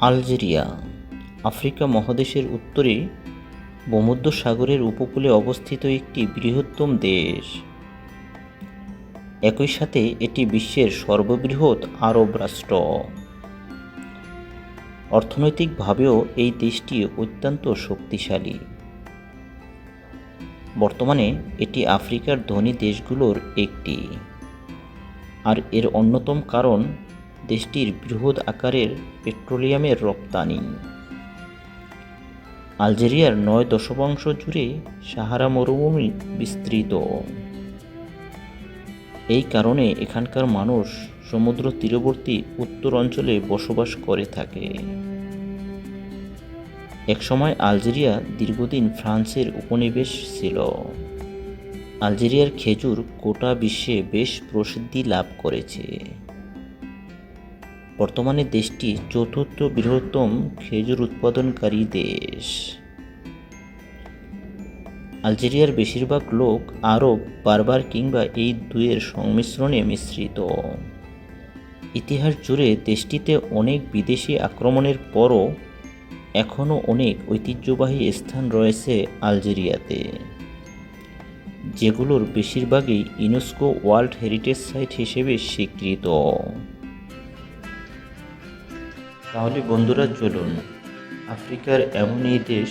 Algeria, Africa মহাদেশের উত্তরে ভূমধ্যসাগরের উপকূলে অবস্থিত একটি বৃহত্তম দেশ। একই সাথে এটি বিশ্বের সর্ববৃহৎ আরব রাষ্ট্র। অর্থনৈতিকভাবেও এই দেশটি অত্যন্ত শক্তিশালী। বর্তমানে এটি আফ্রিকার ধনী দেশগুলোর একটি। আর এর অন্যতম কারণ দেশটির বৃহৎ আকারের পেট্রোলিয়ামের রপ্তানি। আলজেরিয়ার নয় দশমাংশ জুড়ে সাহারা মরুভূমি বিস্তৃত। এই কারণে এখানকার মানুষ সমুদ্র তীরবর্তী উত্তর অঞ্চলে বসবাস করে থাকে। একসময় আলজেরিয়া দীর্ঘদিন ফ্রান্সের উপনিবেশ ছিল। আলজেরিয়ার খেজুর গোটা বিশ্বে বেশ প্রসিদ্ধি লাভ করেছে। বর্তমানে দেশটি চতুর্থ বৃহত্তম খেজুর উৎপাদনকারী দেশ। আলজেরিয়ার বেশিরভাগ লোক আরব, বারবার কিংবা এই দুয়ের সংমিশ্রণে মিশ্রিত। ইতিহাস জুড়ে দেশটিতে অনেক বিদেশি আক্রমণের পরও এখনও অনেক ঐতিহ্যবাহী স্থান রয়েছে আলজেরিয়াতে, যেগুলোর বেশিরভাগই ইউনেস্কো ওয়ার্ল্ড হেরিটেজ সাইট হিসেবে স্বীকৃত। তাহলে বন্ধুরা চলুন, আফ্রিকার এমন এই দেশ,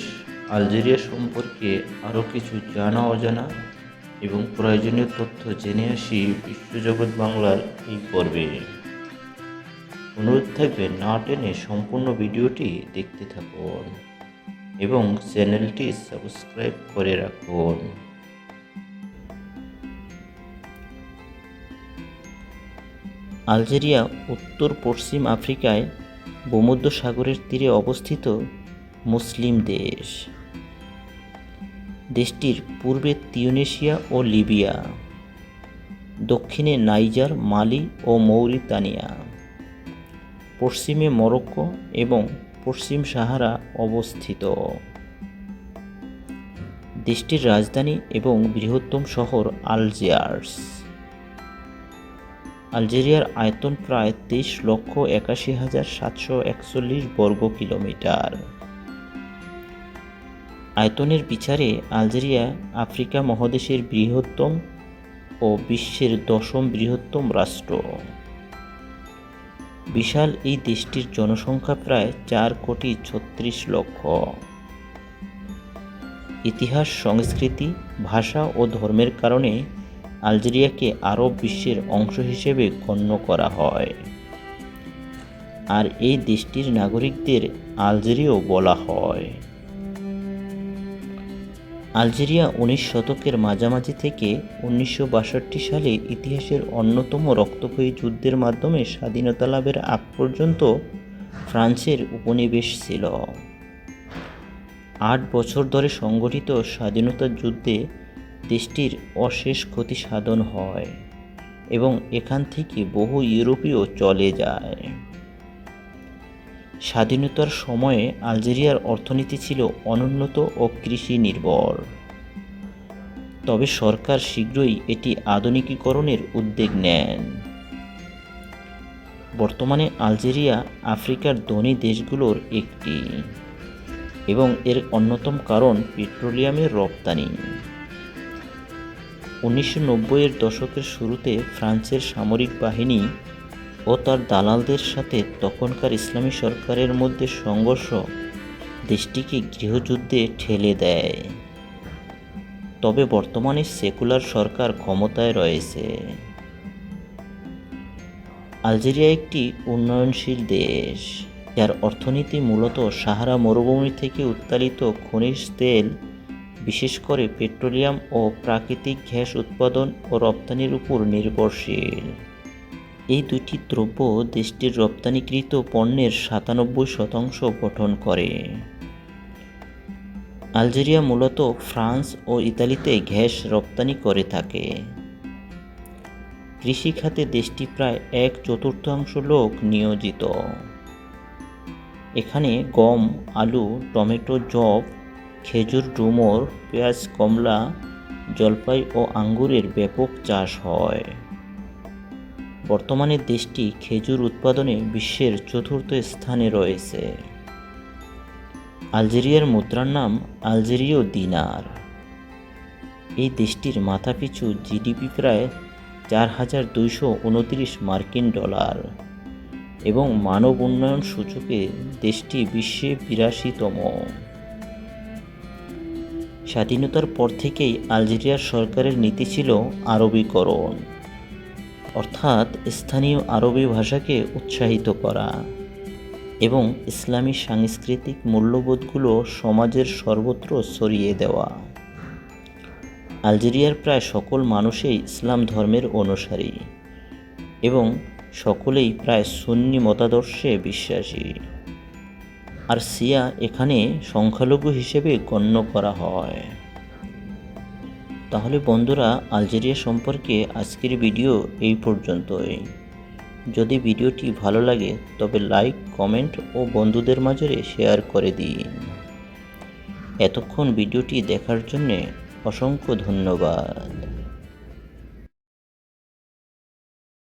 আলজেরিয়া সম্পর্কে আরও কিছু জানা অজানা এবং প্রয়োজনীয় তথ্য জেনে আসি বিশ্বজগৎ বাংলার এই পর্বে। অনুরোধ থাকবে না টেনে সম্পূর্ণ ভিডিওটি দেখতে থাকুন এবং চ্যানেলটি সাবস্ক্রাইব করে রাখুন। আলজেরিয়া উত্তর পশ্চিম আফ্রিকায় ভূমধ্যসাগরের তীরে অবস্থিত মুসলিম দেশ। দেশটির পূর্বে তিউনেশিয়া ও লিবিয়া, দক্ষিণে নাইজার, মালি ও মৌরিতানিয়া, পশ্চিমে মরক্কো এবং পশ্চিম সাহারা অবস্থিত। দেশটির রাজধানী এবং বৃহত্তম শহর আলজিয়ার্স। আলজেরিয়ার আয়তন প্রায় তেইশ লক্ষ একাশি হাজার সাতশো একচল্লিশ বর্গ কিলোমিটার। আয়তনের বিচারে আলজেরিয়া আফ্রিকা মহাদেশের বৃহত্তম ও বিশ্বের দশম বৃহত্তম রাষ্ট্র। বিশাল এই দেশটির জনসংখ্যা প্রায় চার কোটি ছত্রিশ লক্ষ। ইতিহাস, সংস্কৃতি, ভাষা ও ধর্মের কারণে আলজেরিয়াকে আরব বিশ্বের অংশ হিসেবে গণ্য করা হয়। আর এই দেশটির নাগরিকদের আলজেরিয় বলা হয়। আলজেরিয়া উনিশ শতকের মাঝামাঝি থেকে উনিশশো বাষট্টি সালে ইতিহাসের অন্যতম রক্তক্ষয়ী যুদ্ধের মাধ্যমে স্বাধীনতা লাভের আগ পর্যন্ত ফ্রান্সের উপনিবেশ ছিল। আট বছর ধরে সংগঠিত স্বাধীনতা যুদ্ধে দেশটির অশেষ ক্ষতি সাধন হয় এবং এখান থেকে বহু ইউরোপীয় চলে যায়। স্বাধীনতার সময়ে আলজেরিয়ার অর্থনীতি ছিল অনুন্নত ও কৃষি নির্ভর। তবে সরকার শীঘ্রই এটি আধুনিকীকরণের উদ্যোগ নেন। বর্তমানে আলজেরিয়া আফ্রিকার ধনী দেশগুলোর একটি এবং এর অন্যতম কারণ পেট্রোলিয়ামের রপ্তানি। উনিশশো নব্বইয়ের দশকের শুরুতে ফ্রান্সের সামরিক বাহিনী ও তার দালালদের সাথে তখনকার ইসলামী সরকারের মধ্যে সংঘর্ষ দেশটিকে গৃহযুদ্ধে ঠেলে দেয়। তবে বর্তমানে সেকুলার সরকার ক্ষমতায় রয়েছে। আলজেরিয়া একটি উন্নয়নশীল দেশ। যার অর্থনীতি মূলত সাহারা মরুভূমি থেকে উত্তালিত খনিজ তেল বিশেষ করে পেট্রোলিয়াম ও প্রাকৃতিক গ্যাস উৎপাদন ও রপ্তানির উপর নির্ভরশীল। এই দুটি দ্রব্য দেশটির রপ্তানিকৃত পণ্যের সাতানব্বই শতাংশ গঠন করে। আলজেরিয়া মূলত ফ্রান্স ও ইতালিতে গ্যাস রপ্তানি করে থাকে। কৃষিখাতে দেশটি প্রায় এক চতুর্থাংশ লোক নিয়োজিত। এখানে গম, আলু, টমেটো জব খেজুর, ডুমুর, পেঁয়াজ, কমলা, জলপাই ও আঙ্গুরের ব্যাপক চাষ হয়। বর্তমানে দেশটি খেজুর উৎপাদনে বিশ্বের চতুর্থ স্থানে রয়েছে। আলজেরিয়ার মুদ্রার নাম আলজেরীয় দিনার। এই দেশটির মাথাপিছু জিডিপি প্রায় চার হাজার দুইশো উনত্রিশ মার্কিন ডলার এবং মানব উন্নয়ন সূচকে দেশটি বিশ্বে বিরাশিতম। স্বাধীনতার পর থেকেই আলজেরিয়ার সরকারের নীতি ছিল আরবীকরণ, অর্থাৎ স্থানীয় আরবি ভাষাকে উৎসাহিত করা এবং ইসলামী সাংস্কৃতিক মূল্যবোধগুলো সমাজের সর্বত্র ছড়িয়ে দেওয়া। আলজেরিয়ার প্রায় সকল মানুষই ইসলাম ধর্মের অনুসারী এবং সকলেই প্রায় সুন্নি মতাদর্শে বিশ্বাসী। আর সিয়া এখানে সংখ্যালঘু হিসেবে গণ্য করা হয়। তাহলে বন্ধুরা, আলজেরিয়া সম্পর্কে আজকের ভিডিও এই পর্যন্তই। যদি ভিডিওটি ভালো লাগে, তবে লাইক, কমেন্ট ও বন্ধুদের মাঝে শেয়ার করে দিন। এতক্ষণ ভিডিওটি দেখার জন্যে অসংখ্য ধন্যবাদ।